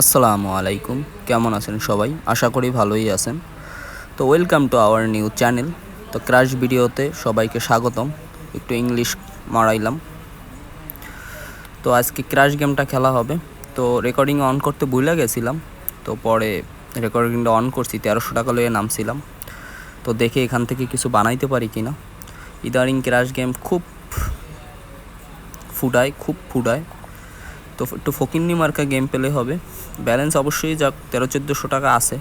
আসসালামু আলাইকুম। কেমন আছেন সবাই? আশা করি ভালোই আছেন। তো welcome to our new channel তো ক্রাশ ভিডিওতে সবাইকে স্বাগতম। একটু ইংলিশ মারাইলাম। তো আজকে ক্রাশ গেমটা খেলা হবে। তো রেকর্ডিং অন করতে ভুলে গেছিলাম। তো পরে রেকর্ডিংটা অন করছি, তেরোশো টাকা লয়ে নামছিলাম। তো দেখে এখান থেকে কিছু বানাইতে পারি কি না ইদারিং ক্রাশ গেম খুব ফুটায় খুব ফুটায় তো একটু ফকিন্নি মার্কা গেম পেলে হবে। ব্যালেন্স অবশ্যই যাক তেরো, চোদ্দোশো টাকা আছে।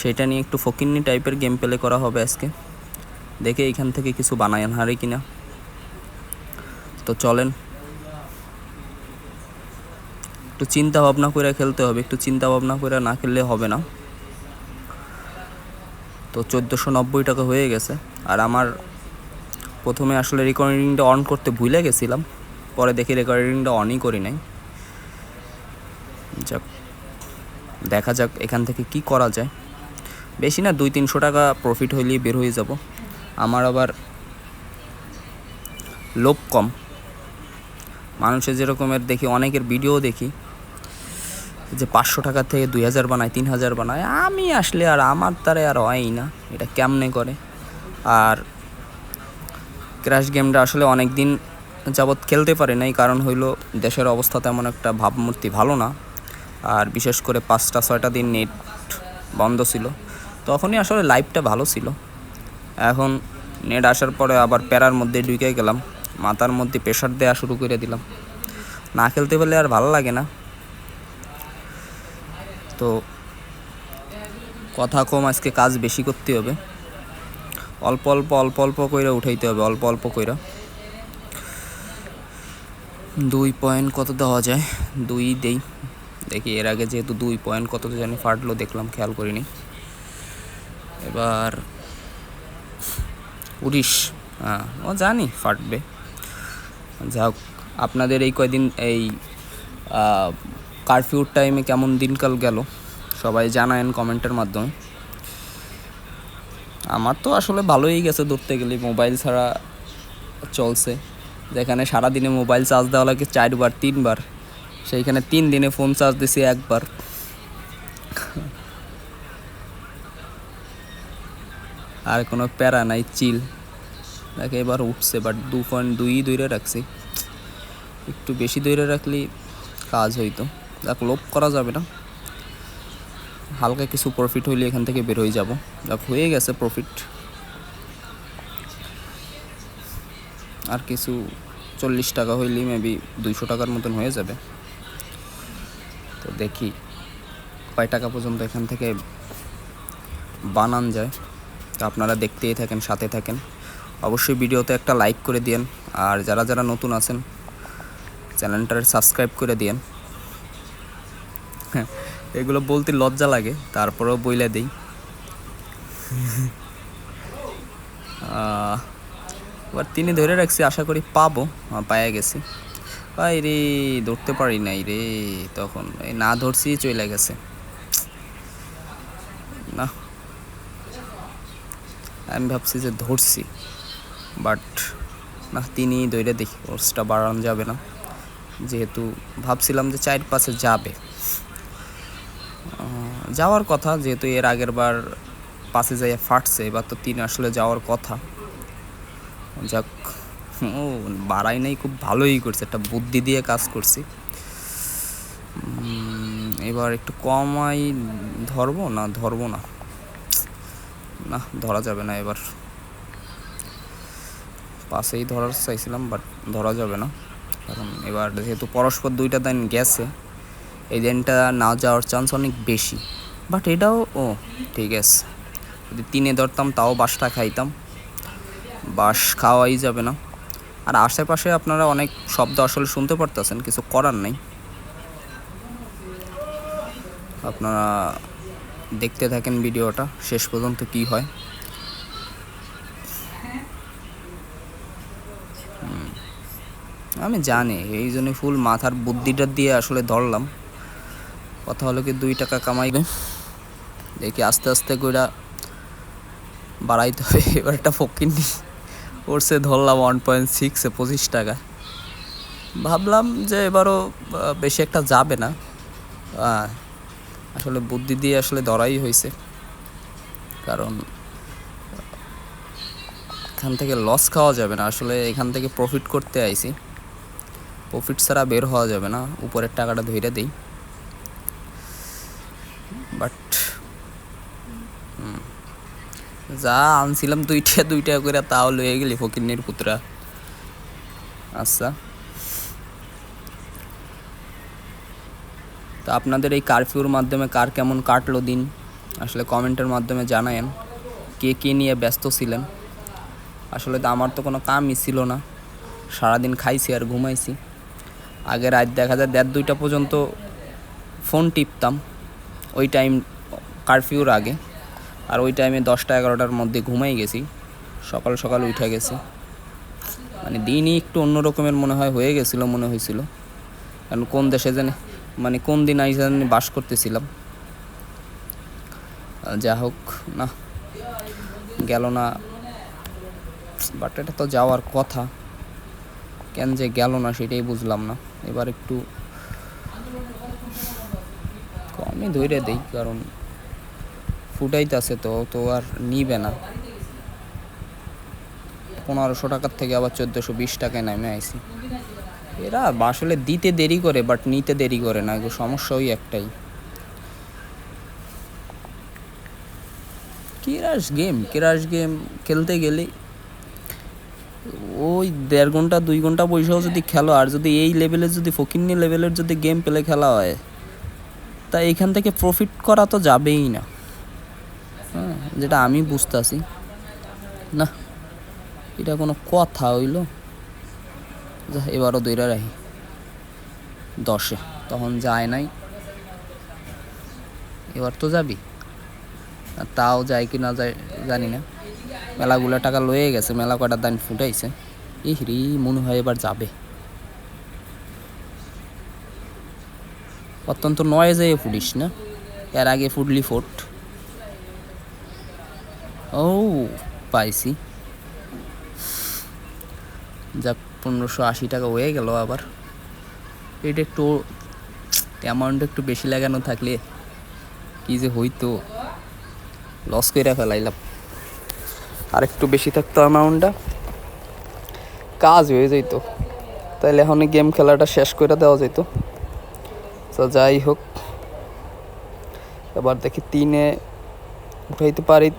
সেটা নিয়ে একটু ফকিন্নি টাইপের গেম প্লে করা হবে আজকে। দেখে এখান থেকে কিছু বানায় হারে কিনা। তো চলেন। একটু চিন্তা ভাবনা করে খেলতে হবে। একটু চিন্তা ভাবনা করে না খেললে হবে না। তো চোদ্দোশো নব্বই টাকা হয়ে গেছে। আর আমার প্রথমে আসলে রেকর্ডিংটা অন করতে ভুলে গেছিলাম। পরে দেখি রেকর্ডিংটা অনই করি নাই। যাক, দেখা যাক এখান থেকে কি করা যায়। বেশি না, দুই তিনশো টাকা প্রফিট হইলেই বের হয়ে যাব। আমার আবার লোভ কম। মানুষের যেরকমের দেখি, অনেকের ভিডিও দেখি যে পাঁচশো টাকা থেকে দুই হাজার বানায়, তিন হাজার বানায়। আমি আসলে আর আমার দ্বারা আর হয়ই না, এটা কেমনে করে? আর ক্র্যাশ গেমটা আসলে অনেক দিন যাবৎ খেলতে পারি নাই, কারণ হইল দেশের অবস্থা তেমন একটা ভাবমূর্তি ভালো না। আর বিশেষ করে পাঁচটা, ছয়টা দিন নেট বন্ধ ছিল। তখনই আসলে লাইফটা ভালো ছিল। এখন নেট আসার পরে আবার প্যারার মধ্যে ঢুকে গেলাম। মাথার মধ্যে প্রেশার দেওয়া শুরু করে দিলাম। না খেলতে পারলে আর ভালো লাগে না। তো কথা কম, আজকে কাজ বেশি করতে হবে। অল্প অল্প অল্প অল্প কইরা উঠাইতে হবে, অল্প অল্প কইরা। দুই পয়েন্ট কত দেওয়া যায়? দুই দেই। দেখি এর আগে যেহেতু দুই পয়েন্ট কত জানি ফাটলো, দেখলাম খেয়াল করিনি। এবার উড়িশ হ্যাঁ ও জানি ফাটবে। যা হোক আপনাদের এই কয়দিন এই কারফিউর টাইমে কেমন দিনকাল গেল, সবাই জানায়েন কমেন্টের মাধ্যমে। আমার তো আসলে ভালোই গেছে ধরতে গেলে, মোবাইল ছাড়া চলছে। যেখানে সারাদিনে মোবাইল চার্জ দেওয়া লাগে চারবার, তিনবার। সেইখানে তিন দিনে ফোন চার্জ দিছি একবার। আর কোনো প্যারা নাই চিল দেখে এবার উঠছে বাট দু পয়েন্ট দুই দৈরে রাখছি। একটু বেশি দৈরে রাখলে কাজ হইতো। দেখ লোভ করা যাবে না। হালকা কিছু প্রফিট হইলে এখান থেকে বের হয়ে যাব। দেখ হয়ে গেছে প্রফিট আর কিছু চল্লিশ টাকা হইলেই মেবি দুইশো টাকার মতন হয়ে যাবে। দেখি কয় টাকা পর্যন্ত এখান থেকে বানান যায়। তো আপনারা দেখতেই থাকেন, সাথে থাকেন। অবশ্যই ভিডিওতে একটা লাইক করে দিয়েন, আর যারা যারা নতুন আছেন, চ্যানেলটার সাবস্ক্রাইব করে দিয়েন। হ্যাঁ এগুলো বলতে লজ্জা লাগে, তারপরেও বইলে দিই। এবার তিনি ধরে রাখছি, আশা করি পাবো পায়ে গেছি। ভাই রে, ধরতে পারি নাই রে। তখন না ধরছি চলে গেছে। না। আমি ভাবছি যে ধরছি। বাট না, তিনি দৈরে দেখি ওর্সটা বাড়ানো যাবে না। যেহেতু ভাবছিলাম যে চার পাশে যাবে। যাওয়ার কথা, যেহেতু এর আগের বার পাশে যাইয়া ফাটছে, এবার তো তিন আসলে যাওয়ার কথা। যাক ও, বাড়াই নাই, খুব ভালোই করছে, একটা বুদ্ধি দিয়ে কাজ করছি। এবার একটু কমাই ধরবো না ধরবো না? না, ধরা যাবে না এবার। পাশেই ধরার চাইছিলাম বাট ধরা যাবে না। কারণ এবার যেহেতু পরস্পর দুইটা দিন গেছে, এই দিনটা না যাওয়ার চান্স অনেক বেশি। বাট এটাও, ও, ঠিক আছে। যদি তিনে ধরতাম, তাও বাসটা খাইতাম। বাস খাওয়াই যাবে না। আর আশেপাশে আপনারা অনেক শব্দ আসলে শুনতে পারতেছেন, কিছু করার নেই। আপনারা দেখতে থাকেন ভিডিওটা, শেষ পর্যন্ত কি হয়। আমি জানি, এই জন্য ফুল মাথার বুদ্ধিটা দিয়ে আসলে ধরলাম। কথা হলো কি দুই টাকা কামাইবে দেখি আস্তে আস্তে কইরা বাড়াইতে হবে, এবার একটা ফকির নি ওরসে ধরলাম ওয়ান পয়েন্ট সিক্সে পঁচিশ টাকা। ভাবলাম যে এবারও বেশি একটা যাবে না। আসলে বুদ্ধি দিয়ে আসলে ধরাই হয়েছে। কারণ, এখান থেকে লস খাওয়া যাবে না। আসলে এখান থেকে প্রফিট করতে আইছি। প্রফিট ছাড়া বের হওয়া যাবে না। উপরের টাকাটা ধইরে দেই বাট যা আনছিলাম দুইটা দুইটা করে তাও লয়ে গেলি ফকিন্নির পুত্রা। আচ্ছা। তো আপনাদের এই কারফিউর মাধ্যমে কার কেমন কাটলো দিন? আসলে কমেন্টের মাধ্যমে জানায়েন, কে কে নিয়ে ব্যস্ত ছিলেন? আসলে তো আমার তো কোনো কামই ছিল না। সারাদিন খাইছি আর ঘুমাইছি। আগে রাত দেখা যায় দেড়, দুইটা পর্যন্ত ফোন টিপতাম। ওই টাইম কারফিউর আগে। আর ওই টাইমে দশটা, এগারোটার মধ্যে ঘুমাই গেছি। সকাল সকাল উঠে গেছি। মানে দিনই একটু অন্য রকমের মনে হয়, হয়ে গেছিল, মনে হয়েছিল। কারণ কোন দেশে জানি মানে কোন দিন আই জানি বাস করতেছিলাম। যা হোক, না, গেল না। বাট এটা তো যাওয়ার কথা। কেন যে গেল না সেটাই বুঝলাম না। এবার একটু কমই ধরে দেই, কারণ ফুটাইতেছে তো তো আর নিবে না। পনেরোশো টাকার থেকে আবার চোদ্দোশো বিশ টাকায় নেমে আইসি এরা আসলে দিতে দেরি করে বাট নিতে দেরি করে না সমস্যা ওই একটাই। কিরাস গেম কিরাস গেম খেলতে গেলে ওই দেড় ঘণ্টা, দুই ঘণ্টা বৈশাও যদি খেলো, আর যদি এই লেভেলের যদি ফকিন্নি লেভেলের যদি গেম পেলে খেলা হয়, তা এখান থেকে প্রফিট করা তো যাবেই না। যেটা আমি বুঝতেছি না, এটা কোনো কথা হইল? যা এবারও দইরা রাখি। দশে, তখন যায় নাই। এবার তো যাবি। তাও যায় কি না যায় জানি না। মেলাগুলো টাকা লয়ে গেছে, মেলা কটার দান ফুটাইছে। এই রে, মনে হয় এবার যাবে। অত্যন্ত নয় যেয়ে ফুটিস না। এর আগে ফুটলি ফোট। ও পাইছি। যাক, পনেরোশো আশি টাকা হয়ে গেল আবার। এটা একটু অ্যামাউন্ট একটু বেশি লাগানো থাকলে কি যে হইতো। লস করে ফেলাইলাম। আর একটু বেশি থাকতো অ্যামাউন্টটা কাজ হয়ে যেত তাইলে এখন গেম খেলাটা শেষ করে দেওয়া যেত তো যাই হোক। এবার দেখি তিনে উঠাইতে পারি।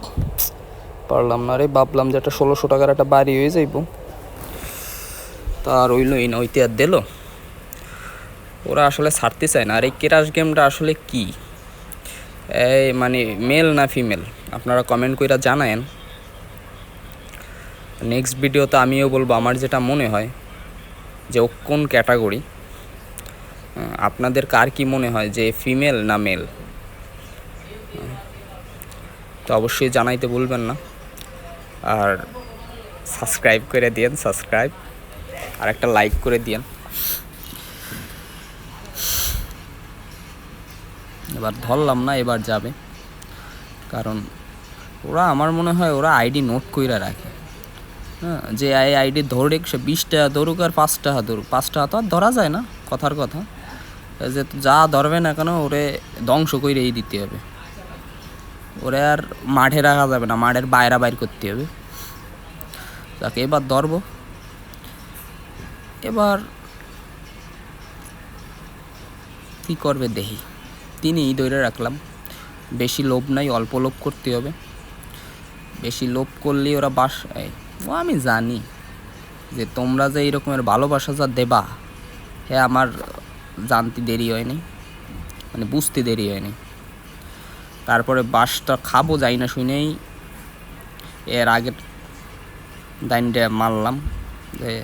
পারলাম না রে, ভাবলাম যে একটা ষোলোশো টাকার একটা বাড়ি হয়ে যাইব। তা আর ওইলই না ওইতে আর দিল। ওরা আসলে ছাড়তে চায় না। আর এই কেরাস গেমটা আসলে কি? এই মানে মেল না ফিমেল আপনারা কমেন্ট কইরা জানায়েন। নেক্সট ভিডিওতে আমিও বলব, আমার যেটা মনে হয় যে ও কোন ক্যাটাগরি আপনাদের কার কি মনে হয় যে ফিমেল না মেল তো অবশ্যই জানাইতে বলবেন না। আর সাবস্ক্রাইব করে দিয়েন, সাবস্ক্রাইব। আর একটা লাইক করে দিয়েন। এবার ধরলাম না, এবার যাবে। কারণ ওরা আমার মনে হয় ওরা আইডি নোট কইরা রাখে। হ্যাঁ যে আই আইডি ধরুক সে বিশ টাকা ধরুক আর পাঁচ টাকা ধরুক। পাঁচ টাকা তো আর ধরা যায় না, কথার কথা। যে যা ধরবে না কেন, ওরে ধ্বংস কইরেই দিতে হবে। ওরে আর মাঠে রাখা যাবে না, মাঠের বাইরা বাইর করতে হবে। তাকে এবার ধরবো। এবার কি করবে দেখি। তিনি ধরে রাখলাম। বেশি লোভ নাই, অল্প লোভ করতে হবে। বেশি লোভ করলে ওরা বাস ও আমি জানি যে তোমরা যে এইরকমের ভালোবাসা যা দেবা হ্যাঁ আমার জানতে দেরি হয়নি মানে বুঝতে দেরি হয়নি। তারপরে বাসটা খাব, যাই না শুনেই এর আগের দাইনটা মারলাম। যে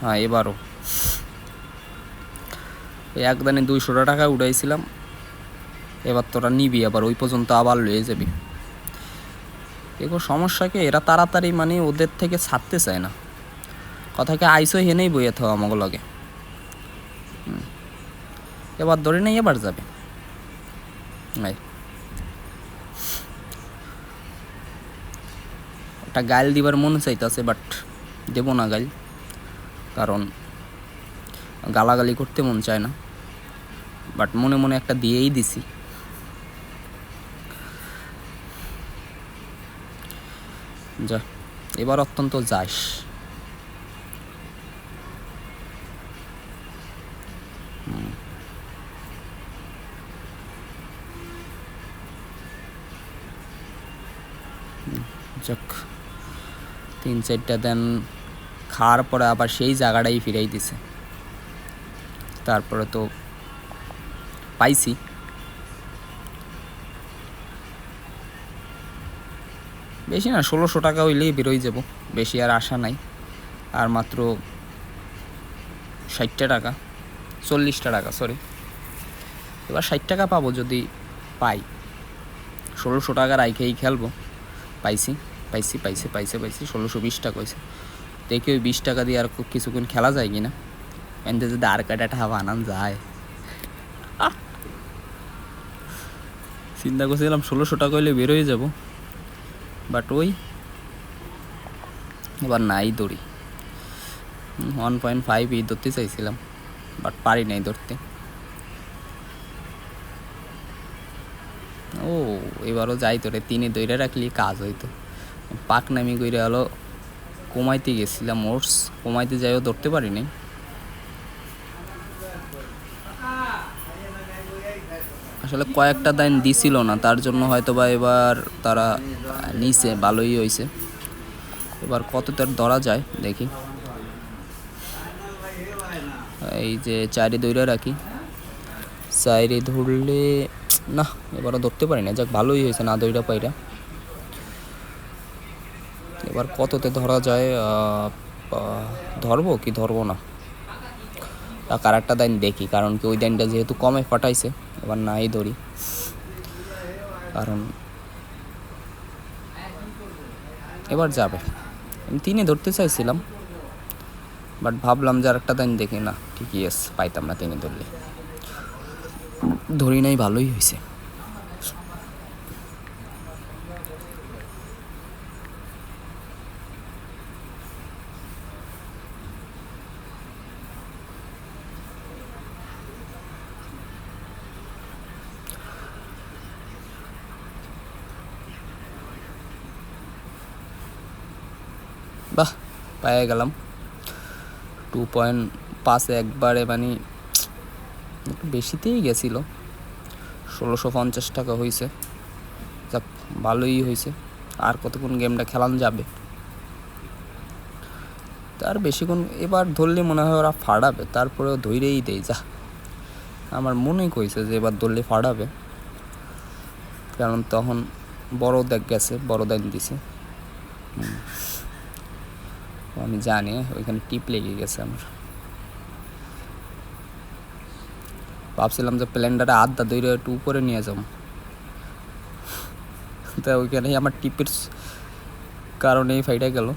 হ্যাঁ এবারও। ওই একদানে দুইশো টাকা উঠাইছিলাম। এবার তোরা নিবি, আবার ওই পর্যন্ত আবার লয়ে যাবি। এগুলো সমস্যা কি? এরা তাড়াতাড়ি মানে ওদের থেকে ছাড়তে চায় না। কথাকে আইসো হেনেই বইয়ে থাও আমাকে লগে। এবার ধরে নেই, এবার যাবে। এই। একটা গাইল দিবার মনে চাইতেছে বাট দেবো না গাইল। কারণ গালাগালি করতে মন চায় না। বাট মনে মনে একটা দিয়েই দিছি। যা, এবার অত্যন্ত যাস। যাক। তিন চারটা দেন খাওয়ার পরে আবার সেই জায়গাটাই ফিরাই দিছে। তারপরে তো পাইছি। বেশি না, ষোলোশো টাকা হইলেই বেরোই যাব। বেশি আর আশা নাই। আর মাত্র ষাটটা টাকা, চল্লিশটা টাকা সরি এবার ষাট টাকা পাবো যদি পাই। ষোলোশো টাকা রাইখেই খেলব, পাইছি। পাইছি, পাইছে পাইছে, পাইছি, ষোলোশো বিশ টাকা হয়েছে দেখি ওই বিশ টাকা দিয়ে আর কো- কিছুক্ষণ খেলা যায় কিনা। এনতে যদি আর কাটা টাকা বানান যায়! চিন্তা করছিলাম ষোলোশো টাকা হইলে বেরোয় যাব। বাট ওই এবার নাই দৌড়ি। ওয়ান পয়েন্ট ফাইভ এই ধরতে চাইছিলাম, বাট পারি নাই ধরতে। ও, এবারও যাই তোরে তিনে দইরা রাখলি কাজ হইতো। পাক নামি কইরা হলো কমাইতে গেছিলাম ওটস, কমাইতে যাইও ধরতে পারি নাই। আসলে কয়েকটা দাইন দিছিল না, তার জন্য হয়তো বা এবার তারা নিছে, ভালোই হয়েছে এবার কত তার ধরা যায়, দেখি। এই যে চারি দইরা রাখি। চাইরে ধরলে, না, এবারও ধরতে পারি না যাক ভালোই হয়েছে না দইরা পাইরা। এবার কততে ধরা যায় ধরবো কি ধরবো না? একটা দাইন দেখি, কারণ কি ওই দাইনটা যেহেতু কমে ফাটাইছে, এবার নাই ধরি। কারণ এবার যাবে। আমি তিনে ধরতে চাইছিলাম, বাট ভাবলাম যে আরেকটা দাইন দেখি, না, ঠিকই আছে, পাইতাম না তিনে ধরলে। ধরি নাই, ভালোই হয়েছে পেয়ে গেলাম। টু পয়েন্ট পাঁচে একবারে মানে একটু বেশিতেই গেছিল। ষোলোশো পঞ্চাশ টাকা হয়েছে যাক, ভালোই হয়েছে আর কতক্ষণ গেমটা খেলানো যাবে? তার বেশিক্ষণ এবার ধরলে মনে হয় ওরা ফাড়াবে, তারপরেও ধৈরেই দেয়, যা। আমার মনেই কইছে যে এবার ধরলে ফাড়াবে। কারণ তখন বড় দেখ গেছে বড় দেখ দিছে। আমি জানি, ওইখানে টিপ লেগে গেছে আমার। ভাবছিলাম যে প্ল্যান্ডারে আড্ডা দইরে একটু উপরে নিয়ে যাব। তা ওইখানেই আমার টিপের স- কারণেই ফাইটা গেল।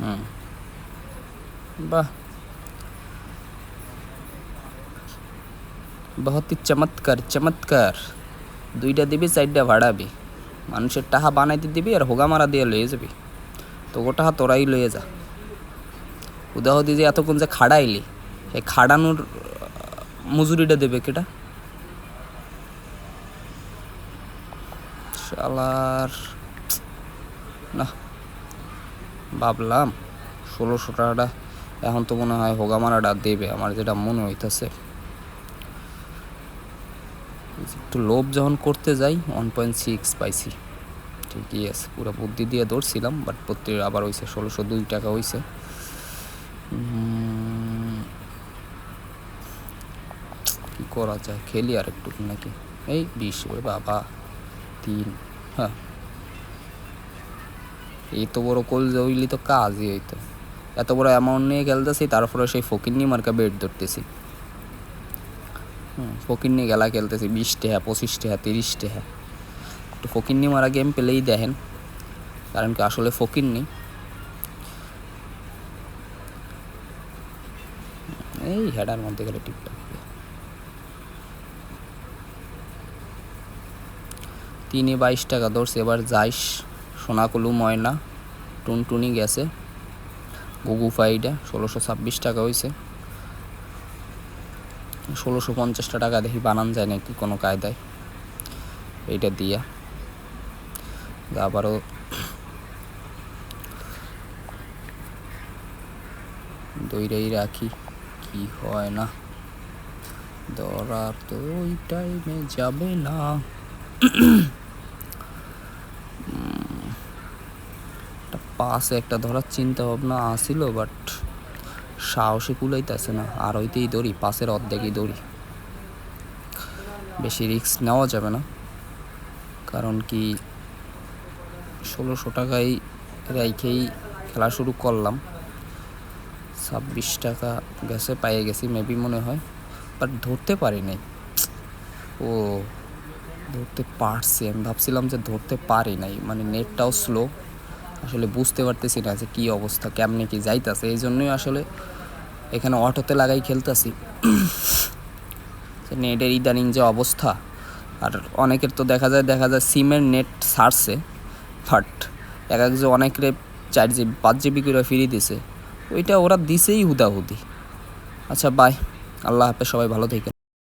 হুম। বাহ। বহুত চমৎকার চমৎকার। দুইটা দিবি, চারটা ভাড়াবি। মানুষের টাহা বানাইতে দিবি আর হোগা মারা দিয়ে লয়ে যাবি। তো গোটা তোরাই লয়ে যা। উদাহরণ যে এতক্ষণ যে খাড়াইলি সেই খাড়ানোর মজুরিটা দেবে কেটা? শালার, না, ভাবলাম ষোলোশো টাকাটা এখন তো মনে হয় হোগামারাটা দেবে, আমার যেটা মনে হইতেছে। একটু লোভ যখন করতে যাই ওয়ান পয়েন্ট সিক্স পাইছি। ঠিকই আছে পুরো বুদ্ধি দিয়ে দৌড়ছিলাম বাট প্রতি আবার হয়েছে ষোলোশো দুই টাকা হয়েছে কি করা যায়? খেলি আর একটু নাকি? এই বিশ ওরে বাবা, তিন হ্যাঁ। এই তো বড় কল হইলি তো কাজই হইতো। এত বড় অ্যামাউন্ট নিয়ে খেলতেছি তারপরে সেই ফকির নিয়ে মার্কা বেড ধরতেছি। ফকির নিয়ে গেলা খেলতেছি বিশ টাকা, পঁচিশ টাকা, তিরিশ টাকা। একটু নিয়ে মারা গেম পেলেই দেখেন। কারণ কি আসলে ফকির নেই এই হেডার মধ্যে গেলে টিকটক তিনে বাইশ টাকা ধরছে, এবার যাইস। সোনাকুলু, ময়না, টুনটুনি গেছে। গুগু ফাইডা ষোলোশো ছাব্বিশ টাকা হয়েছে ষোলোশো পঞ্চাশটা টাকা দেখি বানান যায় নাকি কোনো কায়দায়। এইটা দিয়া। আবারও দইরাই রাখি, কি হয় না? ধরার তো ওই টাইমে যাবে না। পাশে একটা ধরার চিন্তা ভাবনা আসিল বাট সাহসে কুলাইতেছে না। আর ওইতেই দৌড়ি, পাশের অর্ধেকই দৌড়ি। বেশি রিস্ক নেওয়া যাবে না। কারণ কি ষোলোশো টাকায় রাইখেই খেলা শুরু করলাম। ছাব্বিশ টাকা গেছে, পাইয়ে গেছি মেবি মনে হয়। বাট ধরতে পারি নাই ও, ধরতে পারছি। আমি ভাবছিলাম যে ধরতে পারি নাই। মানে নেটটাও স্লো আসলে বুঝতে পারতেছি না যে কী অবস্থা, কেমনে কি যাইতাছে। এই জন্যই আসলে এখানে অটোতে লাগাই খেলতেছি। নেটের ইদানিং যে অবস্থা, আর অনেকের তো দেখা যায় দেখা যায় সিমের নেট ছাড়ছে। বাট এক এক যে অনেক রে চার জিবি পাঁচ জিবি করে ফিরিয়ে দিছে। ওইটা ওরা দিছেই হুদাহুদি। আচ্ছা বাই আল্লাহ হাফেজ, সবাই ভালো থাকেন।